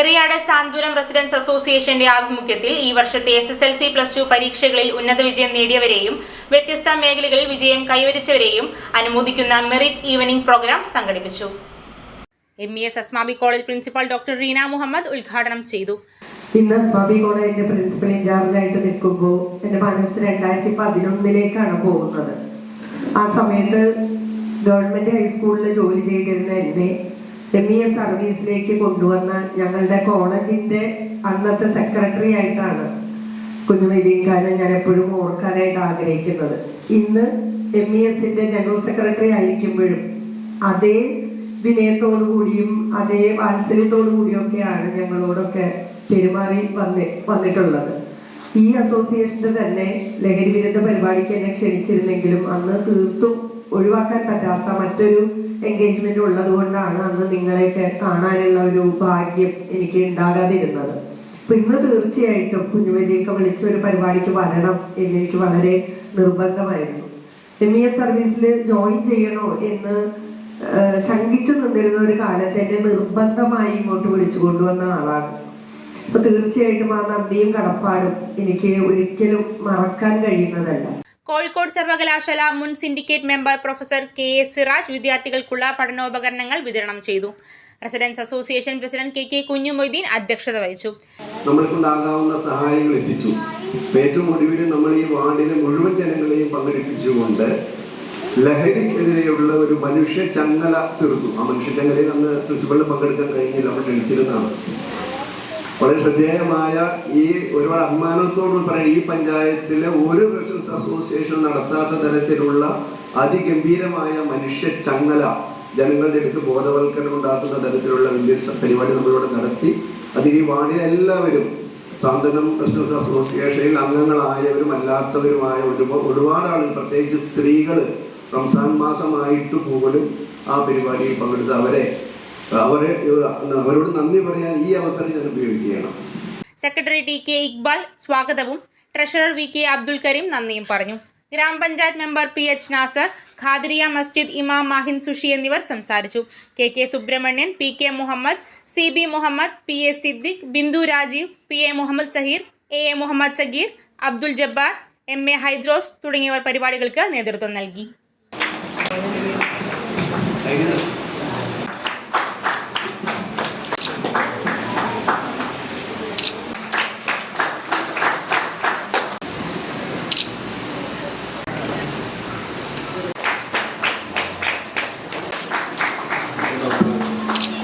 Eriyad Santhwanam residents അസോസിയേഷന്റെ ആഭിമുഖ്യത്തിൽ ഈ വർഷത്തെ S S L C plus two പരീക്ഷകളിൽ ഉന്നത വിജയം നേടിയവരെയും വ്യത്യസ്ത മേഖലകളിൽ വിജയം കൈവരിച്ചവരെയും അനുമോദിക്കുന്ന മെറിറ്റ് ഈവനിംഗ് പ്രോഗ്രാം സംഘടിപ്പിച്ചു. M E S Asmabi college principal doctor Reena Muhammad ഉദ്ഘാടനം ചെയ്തു. ഇന്ന് സ്വാമി കോളേജിന്റെ പ്രിൻസിപ്പൽ ഇൻചാർജ് ആയിട്ട് നിൽക്കുമ്പോൾ എന്റെ മനസ്സ് രണ്ടായിരത്തി പതിനൊന്നിലേക്കാണ് പോകുന്നത്. ആ സമയത്ത് ഗവൺമെന്റ് ഹൈസ്കൂളിൽ ജോലി ചെയ്തിരുന്ന എന്നെ എം ഇ എസ് സർവീസിലേക്ക് കൊണ്ടുവന്ന ഞങ്ങളുടെ കോളേജിന്റെ അന്നത്തെ സെക്രട്ടറി ആയിട്ടാണ് കുഞ്ഞുമൈദീൻകാരൻ ഞാൻ എപ്പോഴും ഓർക്കാനായിട്ട് ആഗ്രഹിക്കുന്നത്. ഇന്ന് എം ഇ എസിന്റെ ജനറൽ സെക്രട്ടറി ആയിരിക്കുമ്പോഴും അതേ വിനയത്തോടു കൂടിയും അതേ വാത്സല്യത്തോടു കൂടിയൊക്കെയാണ് ഞങ്ങളോടൊക്കെ പെരുമാറി വന്ന് വന്നിട്ടുള്ളത്. ഈ അസോസിയേഷന്റെ തന്നെ ലഹരി വിരുദ്ധ പരിപാടിക്ക് എന്നെ ക്ഷണിച്ചിരുന്നെങ്കിലും അന്ന് തീർത്തും ഒഴിവാക്കാൻ പറ്റാത്ത മറ്റൊരു എൻഗേജ്മെന്റ് ഉള്ളത് കൊണ്ടാണ് അന്ന് നിങ്ങളെയൊക്കെ കാണാനുള്ള ഒരു ഭാഗ്യം എനിക്ക് ഉണ്ടാകാതിരുന്നത്. അപ്പൊ ഇന്ന് തീർച്ചയായിട്ടും കുഞ്ഞുമതിയൊക്കെ വിളിച്ച ഒരു പരിപാടിക്ക് വരണം എന്നെനിക്ക് വളരെ നിർബന്ധമായിരുന്നു. എം ഇ എസ് സർവീസിൽ ജോയിൻ ചെയ്യണോ എന്ന് ശങ്കിച്ചു നിന്നിരുന്ന ഒരു കാലത്ത് എന്നെ നിർബന്ധമായി ഇങ്ങോട്ട് വിളിച്ചു കൊണ്ടുവന്ന ആളാണ്. അപ്പൊ തീർച്ചയായിട്ടും ആ നന്ദിയും കടപ്പാടും എനിക്ക് ഒരിക്കലും മറക്കാൻ കഴിയുന്നതല്ല. കോഴിക്കോട് സർവകലാശാല മുൻ syndicate member professor K S Siraj വിദ്യാർത്ഥികൾക്കുള്ള പഠനോപകരണങ്ങൾ വിതരണം ചെയ്തു. Residence association president K K Kunhumoideen അധ്യക്ഷത വഹിച്ചു. നമ്മൾക്കുണ്ടാകാവുന്ന സഹായങ്ങൾ എത്തിച്ചു. ഏറ്റവും ഒടുവിൽ നമ്മൾ ഈ വാർഡിലെ മുഴുവൻ ജനങ്ങളെയും പങ്കെടുപ്പിച്ചുകൊണ്ട് ലഹരിക്കെതിരെയുള്ള ഒരു മനുഷ്യ ചങ്ങല തീർത്തു. ആ മനുഷ്യ ചങ്ങലയിൽ അന്ന് പ്രിൻസിപ്പളിന് പങ്കെടുക്കാൻ കഴിഞ്ഞില്ല നമ്മൾ ക്ഷണിച്ചിരുന്നതാണ്. വളരെ ശ്രദ്ധേയമായ ഈ ഒരുപാട് അഭിമാനത്തോട് പറയാൻ ഈ പഞ്ചായത്തിലെ ഒരു റെസിഡൻസ് അസോസിയേഷൻ നടത്താത്ത തരത്തിലുള്ള അതിഗംഭീരമായ മനുഷ്യ ചങ്ങല ജനങ്ങളുടെ അടുത്ത് ബോധവൽക്കരണം ഉണ്ടാക്കുന്ന തരത്തിലുള്ള വലിയ പരിപാടി നമ്മളിവിടെ നടത്തി. അതിൽ ഈ വാർഡിലെല്ലാവരും സാന്ത്വനം റെസിഡൻസ് അസോസിയേഷനിൽ അംഗങ്ങളായവരും അല്ലാത്തവരുമായ ഒരുപാട് ഒരുപാട് ആളുകൾ പ്രത്യേകിച്ച് സ്ത്രീകൾ റംസാൻ മാസമായിട്ട് പോലും ആ പരിപാടിയിൽ പങ്കെടുത്ത് അവരെ അവരെ അവരോട് നന്ദി പറയാൻ ഈ അവസരം ഞാൻ ഉപയോഗിക്കുകയാണ്. സെക്രട്ടറി ടി കെ ഇക്ബാൽ സ്വാഗതവും. Treasurer V K Abdul Kareem നന്ദിയും പറഞ്ഞു. ഗ്രാമപഞ്ചായത്ത് member P H Nasar Khadiriya Masjid ഇമാം മാഹിൻ സുഷി എന്നിവർ സംസാരിച്ചു. K K Subramanian P K Muhammad C B Muhammad P A Siddique Bindu Rajeev P A Muhammad Saheer A A Muhammad Sageer Abdul Jabbar M A Hydros തുടങ്ങിയവർ പരിപാടികൾക്ക് നേതൃത്വം നൽകി.